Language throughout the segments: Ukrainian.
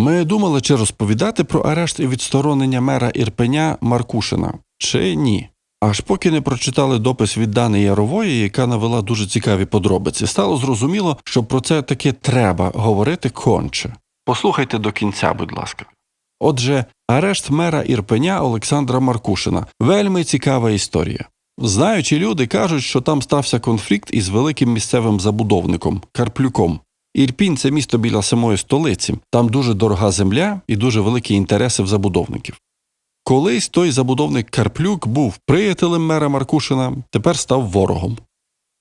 Ми думали, чи розповідати про арешт і відсторонення мера Ірпеня Маркушина, чи ні. Аж поки не прочитали допис від Дани Ярової, яка навела дуже цікаві подробиці, стало зрозуміло, що про це таки треба говорити конче. Послухайте до кінця, будь ласка. Отже, арешт мера Ірпеня Олександра Маркушина вельми цікава історія. Знаючі люди кажуть, що там стався конфлікт із великим місцевим забудовником Карплюком. Ірпінь це місто біля самої столиці, там дуже дорога земля і дуже великі інтереси в забудовників. Колись той забудовник Карплюк був приятелем мера Маркушина, тепер став ворогом.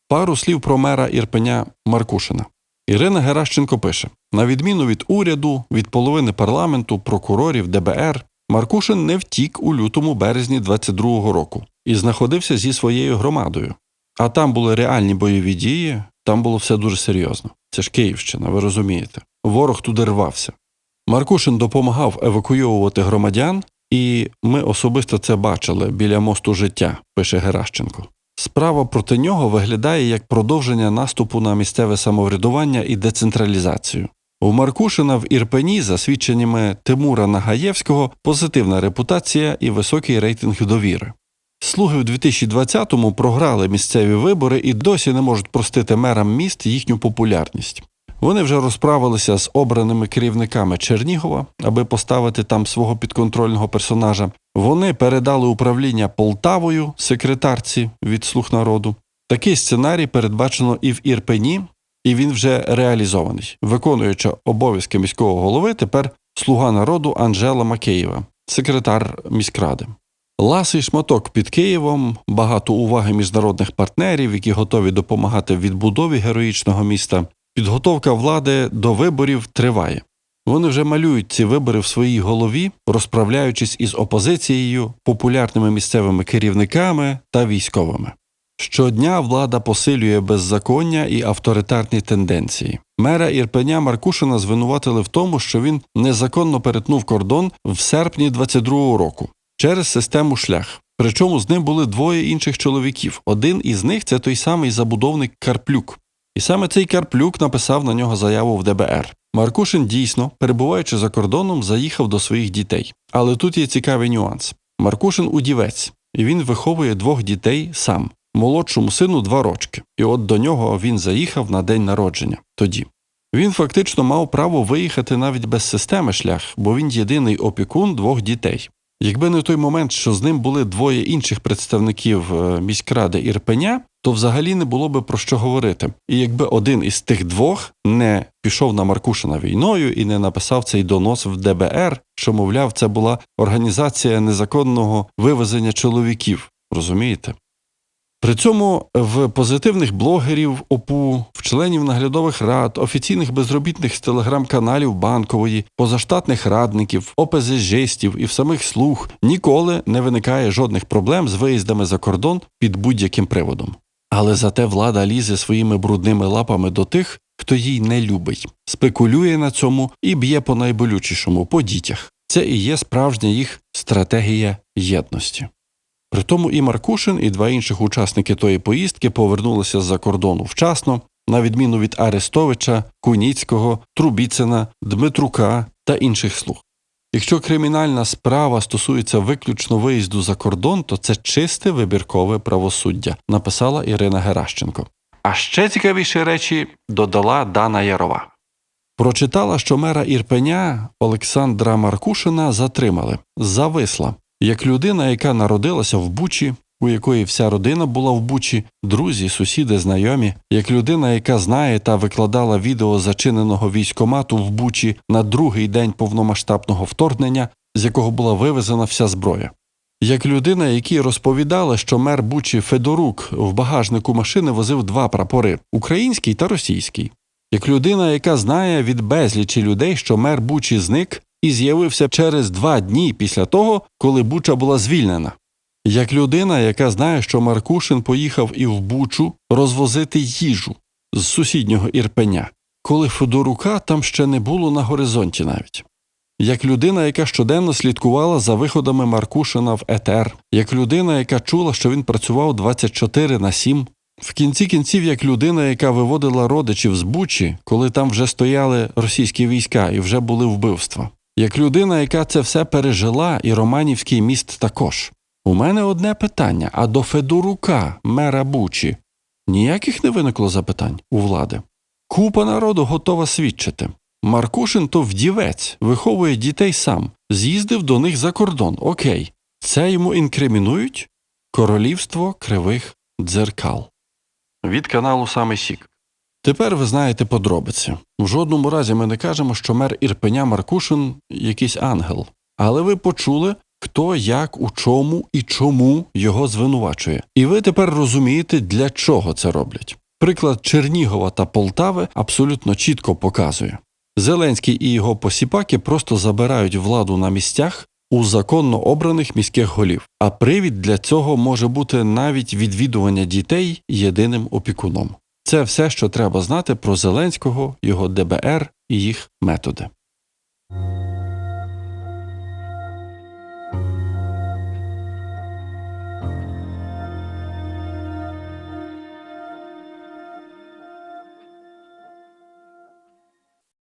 Пару слів про мера Ірпеня Маркушина. Ірина Геращенко пише: на відміну від уряду, від половини парламенту, прокурорів, ДБР, Маркушин не втік у лютому березні 22-го року і знаходився зі своєю громадою. А там були реальні бойові дії, там було все дуже серйозно. Це ж Київщина, ви розумієте. Ворог туди рвався. Маркушин допомагав евакуйовувати громадян, і ми особисто це бачили біля мосту життя, пише Геращенко. Справа проти нього виглядає як продовження наступу на місцеве самоврядування і децентралізацію. У Маркушина в Ірпені, за свідченнями Тимура Нагаєвського, позитивна репутація і високий рейтинг довіри. Слуги в 2020-му програли місцеві вибори і досі не можуть простити мерам міст їхню популярність. Вони вже розправилися з обраними керівниками Чернігова, аби поставити там свого підконтрольного персонажа. Вони передали управління Полтавою секретарці від слуг народу. Такий сценарій передбачено і в Ірпені, і він вже реалізований. Виконуюча обов'язки міського голови, тепер слуга народу Анжела Макеєва, секретар міськради. Ласий шматок під Києвом, багато уваги міжнародних партнерів, які готові допомагати в відбудові героїчного міста. Підготовка влади до виборів триває. Вони вже малюють ці вибори в своїй голові, розправляючись із опозицією, популярними місцевими керівниками та військовими. Щодня влада посилює беззаконня і авторитарні тенденції. Мера Ірпеня Маркушина звинуватили в тому, що він незаконно перетнув кордон в серпні 22-го року через систему шлях. Причому з ним були двоє інших чоловіків. Один із них це той самий забудовник Карплюк. І саме цей Карплюк написав на нього заяву в ДБР. Маркушин дійсно, перебуваючи за кордоном, заїхав до своїх дітей. Але тут є цікавий нюанс. Маркушин удівець, і він виховує двох дітей сам, молодшому сину два рочки. І от до нього він заїхав на день народження тоді. Він фактично мав право виїхати навіть без системи шлях, бо він єдиний опікун двох дітей. Якби не той момент, що з ним були двоє інших представників е, міськради Ірпеня, то взагалі не було би про що говорити. І якби один із тих двох не пішов на Маркушина війною і не написав цей донос в ДБР, що, мовляв, це була організація незаконного вивезення чоловіків, розумієте? При цьому в позитивних блогерів ОПУ, в членів наглядових рад, офіційних безробітних з телеграм-каналів банкової, позаштатних радників, ОПЗЖестів і в самих слуг ніколи не виникає жодних проблем з виїздами за кордон під будь-яким приводом. Але зате влада лізе своїми брудними лапами до тих, хто їй не любить, спекулює на цьому і б'є по найболючішому по дітях. Це і є справжня їх стратегія єдності. Притому і Маркушин, і два інших учасники тої поїздки повернулися з-за кордону вчасно, на відміну від Арестовича, Куніцького, Трубіцина, Дмитрука та інших слуг. Якщо кримінальна справа стосується виключно виїзду за кордон, то це чисте вибіркове правосуддя, написала Ірина Геращенко. А ще цікавіші речі додала Дана Ярова. Прочитала, що мера Ірпеня Олександра Маркушина затримали, зависла, як людина, яка народилася в Бучі, у якої вся родина була в Бучі, друзі, сусіди, знайомі, як людина, яка знає та викладала відео зачиненого військомату в Бучі на другий день повномасштабного вторгнення, з якого була вивезена вся зброя. Як людина, якій розповідала, що мер Бучі Федорук в багажнику машини возив два прапори український та російський, як людина, яка знає від безлічі людей, що мер Бучі зник і з'явився через два дні після того, коли Буча була звільнена. Як людина, яка знає, що Маркушин поїхав і в Бучу розвозити їжу з сусіднього Ірпеня, коли Федорука там ще не було на горизонті навіть. Як людина, яка щоденно слідкувала за виходами Маркушина в ЕТР, як людина, яка чула, що він працював 24 на 7, В кінці кінців, як людина, яка виводила родичів з Бучі, коли там вже стояли російські війська і вже були вбивства, як людина, яка це все пережила, і Романівський міст також. У мене одне питання: а до Федорука, мера Бучі, ніяких не виникло запитань у влади. Купа народу готова свідчити. Маркушин то вдівець, виховує дітей сам, з'їздив до них за кордон. Окей, це йому інкримінують Королівство кривих дзеркал. Від каналу Саме Сік. Тепер ви знаєте подробиці. В жодному разі ми не кажемо, що мер Ірпеня Маркушин якийсь ангел. Але ви почули, хто як, у чому і чому його звинувачує. І ви тепер розумієте, для чого це роблять. Приклад Чернігова та Полтави абсолютно чітко показує. Зеленський і його посіпаки просто забирають владу на місцях у законно обраних міських голів. А привід для цього може бути навіть відвідування дітей єдиним опікуном. Це все, що треба знати про Зеленського, його ДБР і їх методи.